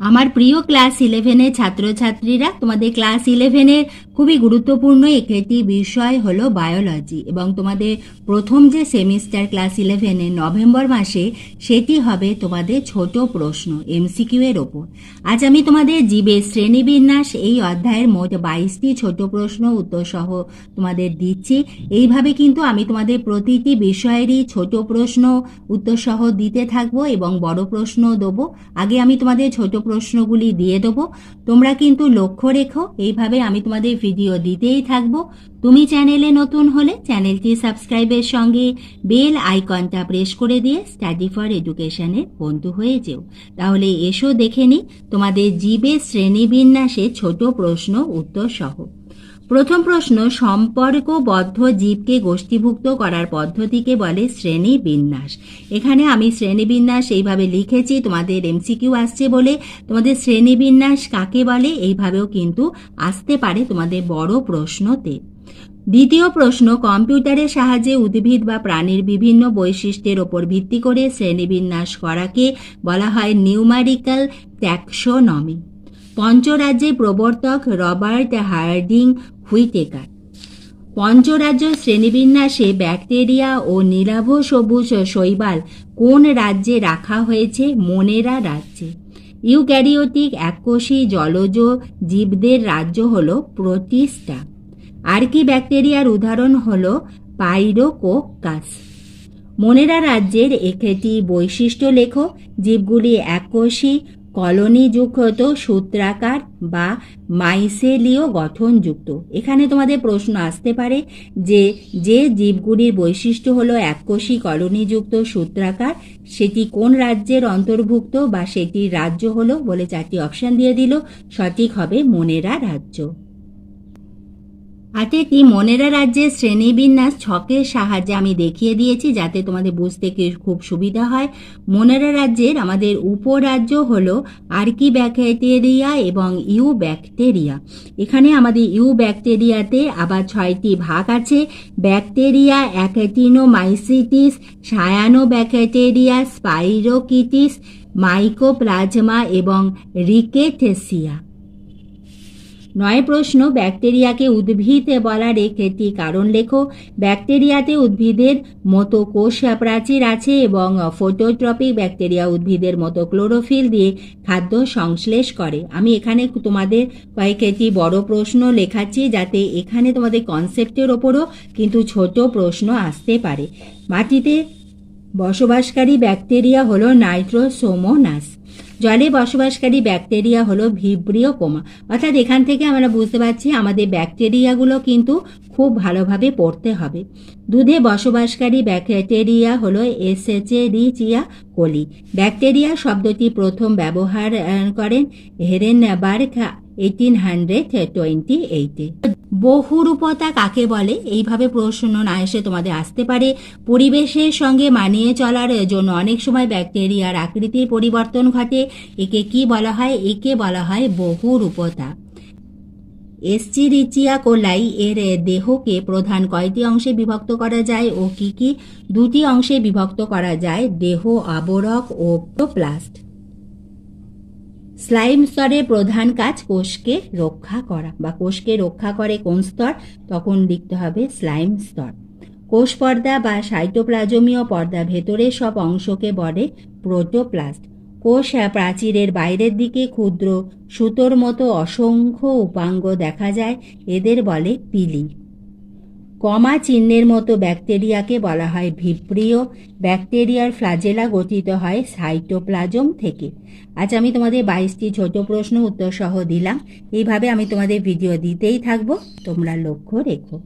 আমার প্রিয় ক্লাস ইলেভেনের ছাত্রছাত্রীরা, তোমাদের ক্লাস ইলেভেনের খুবই গুরুত্বপূর্ণ একটি বিষয় হলো বায়োলজি এবং তোমাদের প্রথম যে সেমিস্টার ক্লাস ইলেভেনের নভেম্বর মাসে, সেটি হবে তোমাদের ছোট প্রশ্ন এমসিকিউ এর ওপর। আজ আমি তোমাদের জীবের শ্রেণীবিন্যাস, এই অধ্যায়ের মোট বাইশটি ছোট প্রশ্ন উত্তর সহ তোমাদের দিচ্ছি। এইভাবে কিন্তু আমি তোমাদের প্রতিটি বিষয়েরই ছোট প্রশ্ন উত্তর সহ দিতে থাকব এবং বড় প্রশ্ন দেবো। আগে আমি তোমাদের ছোট প্রশ্নগুলি দিয়ে দেবো। তোমরা কিন্তু লক্ষ্য রেখো, এইভাবে আমি তোমাদের ভিডিও দিতেই থাকব। তুমি চ্যানেলে নতুন হলে চ্যানেলটি সাবস্ক্রাইবের সঙ্গে বেল আইকনটা প্রেস করে দিয়ে স্টাডি ফর এডুকেশনের বন্ধু হয়ে যেও। তাহলে এসো দেখে নি তোমাদের জীবের শ্রেণীবিন্যাসে ছোট প্রশ্ন, উত্তর সহ। প্রথম প্রশ্ন, সম্পর্কবদ্ধ জীবকে গোষ্ঠীভুক্ত করার পদ্ধতিকে বলে শ্রেণি বিন্যাস এখানে আমি শ্রেণীবিন্যাস এইভাবে লিখেছি, তোমাদের এমসিকিউ আসছে বলে। তোমাদের শ্রেণীবিন্যাস কাকে বলে? এইভাবেও কিন্তু আসতে পারে তোমাদের বড় প্রশ্নতে। দ্বিতীয় প্রশ্ন, কম্পিউটারের সাহায্যে উদ্ভিদ বা প্রাণীর বিভিন্ন বৈশিষ্ট্যের ওপর ভিত্তি করে শ্রেণীবিন্যাস করাকে বলা হয় নিউমারিক্যাল ট্যাক্সোনমি। পঞ্চরাজ্যে প্রবর্তক রবার্ট হার্ডিং হুইটেকার পঞ্চরাজ্য শ্রেণীবিন্যাসে ব্যাকটেরিয়া ও নীলাভ সবুজ শৈবাল কোন রাজ্যে রাখা হয়েছে মনেরা রাজ্যে? ইউক্যারিওটিক এককোষী জলজ জীবদের রাজ্য হল প্রোটিস্টা আর কি ব্যাকটেরিয়ার উদাহরণ হল পাইরোকোকাস? মনেরা রাজ্যের একটি বৈশিষ্ট্য লেখো। জীবগুলি এককোষী কলোনিযুক্ত সূত্রাকার বা মাইসেলীয় গঠনযুক্ত এখানে তোমাদের প্রশ্ন আসতে পারে যে যে জীবগুলির বৈশিষ্ট্য হলো এককোষী কলোনিযুক্ত সূত্রাকার, সেটি কোন রাজ্যের অন্তর্ভুক্ত বা সেটির রাজ্য হলো বলে চারটি অপশান দিয়ে দিল। সঠিক হবে মনেরা রাজ্য। হাতেটি মনেরা রাজ্যের শ্রেণীবিন্যাস ছকের সাহায্যে আমি দেখিয়ে দিয়েছি যাতে তোমাদের বুঝতে খুব সুবিধা হয়। মনেরা রাজ্যের আমাদের উপরাজ্য হলো আর্কি ব্যাকটেরিয়া এবং ইউ ব্যাকটেরিয়া এখানে আমাদের ইউ ব্যাকটেরিয়াতে আবার ছয়টি ভাগ আছে। Bacteria, actinomycetes cyanobacteria spirochetes, mycoplasma এবং রিকেটেসিয়া। নয় প্রশ্ন, ব্যাকটেরিয়াকে উদ্ভিদ বলার একটি কারণ লেখো। ব্যাকটেরিয়াতে উদ্ভিদের মতো কোষ প্রাচীর আছে এবং ফটোট্রপিক ব্যাকটেরিয়া উদ্ভিদের মতো ক্লোরোফিল দিয়ে খাদ্য সংশ্লেষ করে। আমি এখানে তোমাদের কয়েকটি বড় প্রশ্ন লেখাচ্ছি যাতে এখানে তোমাদের কনসেপ্টের ওপরও কিন্তু ছোট প্রশ্ন আসতে পারে। মাটিতে বসবাসকারী ব্যাকটেরিয়া হলো নাইট্রোসোমোনাস। জলে বসবাসকারী ব্যাকটেরিয়া হলো ভিব্রিও কোমা অর্থাৎ এখান থেকে আমরা বুঝতে পারছি আমাদের ব্যাকটেরিয়াগুলো কিন্তু খুব ভালোভাবে পড়তে হবে। দুধে বসবাসকারী ব্যাকটেরিয়া হলো এসএচেরিচিয়া কোলি। ব্যাকটেরিয়া শব্দটি প্রথম ব্যবহার করেন হেরেনবার্গ, এইটিন হান্ড্রেড টোয়েন্টি এইটে। বহুরূপতা কাকে বলে? এইভাবে প্রশ্ন না এসে তোমাদের আসতে পারে। পরিবেশের সঙ্গে মানিয়ে চলার জন্য অনেক সময় ব্যাকটেরিয়ার আকৃতির পরিবর্তন ঘটে। একে কি বলা হয়? একে বলা হয় বহুরূপতা। এসচিরিচিয়া কোলাই এর দেহকে প্রধান কয়টি অংশে বিভক্ত করা যায় ও কি কি? দুটি অংশে বিভক্ত করা যায় দেহ আবরক ও প্লাস্ট স্লাইম স্তরের প্রধান কাজ কোষকে রক্ষা করা। বা কোষকে রক্ষা করে কোন স্তর? তখন লিখতে হবে স্লাইম স্তর। কোষ পর্দা বা সাইটোপ্লাজমীয় পর্দা ভেতরে সব অংশকে বলে প্রোটোপ্লাস্ট। কোষ প্রাচীরের বাইরের দিকে ক্ষুদ্র সুতোর মতো অসংখ্য উপাঙ্গ দেখা যায়, এদের বলে পিলি। কমা চিহ্নের মতো ব্যাকটেরিয়াকে বলা হয় ভিপ্রিয়। ব্যাকটেরিয়ার ফ্লাজেলা গঠিত হয় সাইটোপ্লাজম থেকে। আজ আমি তোমাদের বাইশটি ছোট প্রশ্ন উত্তর সহ দিলাম। এইভাবে আমি তোমাদের ভিডিও দিতেই থাকব। তোমরা লক্ষ্য রেখো।